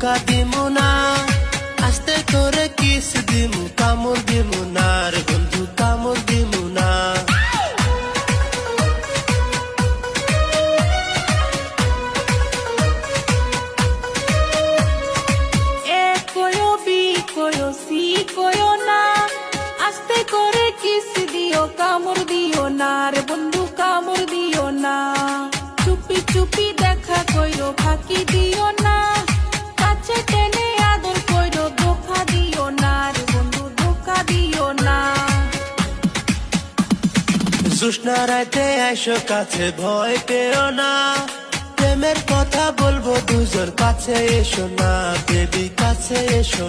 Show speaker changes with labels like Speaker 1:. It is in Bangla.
Speaker 1: ধোকা দিমু না আস্তে করে কিস দিমু কামড় দিমু না রে বন্ধু কামড় দিমু না
Speaker 2: এ কয়ো বি কয়ো সি কয়ো না আস্তে করে কিস দিও কামড় দিও না রে বন্ধু কামড় দিও না চুপি চুপি দেখা কইরো ফাঁকি
Speaker 1: জুষ্ণা রাতে কাছে, ভয় পেও না। প্রেমের কথা বলব, দুজোর কাছে এসো না বেবি কাছে এসো